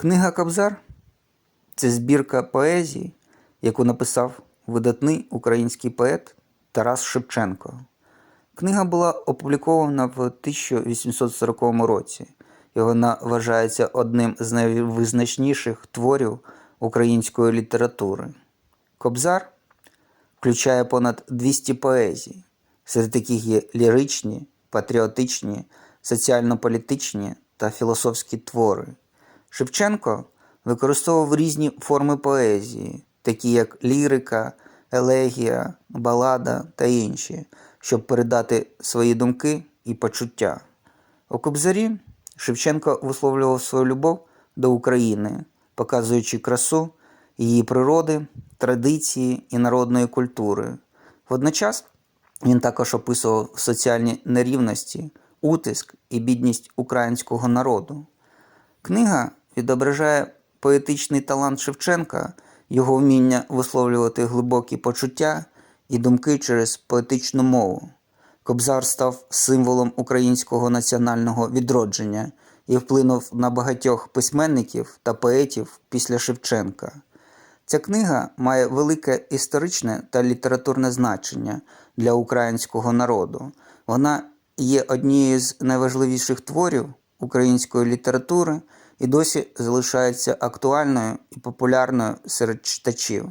Книга Кобзар це збірка поезії, яку написав видатний український поет Тарас Шевченко. Книга була опублікована в 1840 році, і вона вважається одним з найвизначніших творів української літератури. Кобзар включає понад 200 поезій, серед яких є ліричні, патріотичні, соціально-політичні та філософські твори. Шевченко використовував різні форми поезії, такі як лірика, елегія, балада та інші, щоб передати свої думки і почуття. У Кобзарі Шевченко висловлював свою любов до України, показуючи красу її природи, традиції і народної культури. Водночас він також описував соціальні нерівності, утиск і бідність українського народу. Книга відображає поетичний талант Шевченка, його вміння висловлювати глибокі почуття і думки через поетичну мову. Кобзар став символом українського національного відродження і вплинув на багатьох письменників та поетів після Шевченка. Ця книга має велике історичне та літературне значення для українського народу. Вона є однією з найважливіших творів української літератури і досі залишається актуальною і популярною серед читачів.